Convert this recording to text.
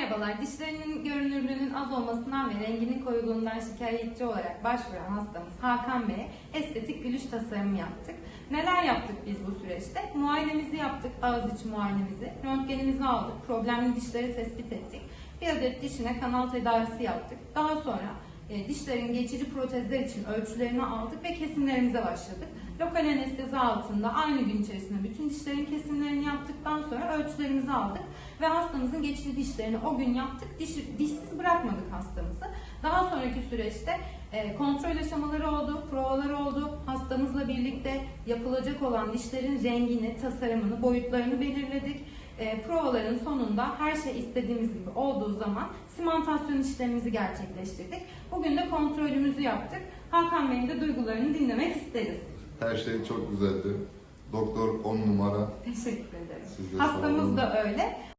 Merhabalar, dişlerinin görünürlüğünün az olmasından ve renginin koyuluğundan şikayetçi olarak başvuran hastamız Hakan Bey'e estetik gülüş tasarımı yaptık. Neler yaptık biz bu süreçte? Muayenemizi yaptık, ağız içi muayenemizi, röntgenimizi aldık, problemli dişleri tespit ettik. Bir adet dişine kanal tedavisi yaptık. Daha sonra e, dişlerin geçici protezler için ölçülerini aldık ve kesimlerimize başladık. Lokal anestezi altında aynı gün içerisinde bütün dişlerin kesimlerini sonra ölçülerimizi aldık ve hastamızın geçici dişlerini o gün yaptık. Diş, dişsiz bırakmadık hastamızı. Daha sonraki süreçte e, kontrol aşamaları oldu, provaları oldu. Hastamızla birlikte yapılacak olan dişlerin rengini, tasarımını, boyutlarını belirledik. E, provaların sonunda her şey istediğimiz gibi olduğu zaman simantasyon işlemimizi gerçekleştirdik. Bugün de kontrolümüzü yaptık. Hakan Bey'in de duygularını dinlemek isteriz. Her şey çok güzeldi. Doktor 10 numara. Teşekkür ederim. Siz de sağ Hastamız da öyle.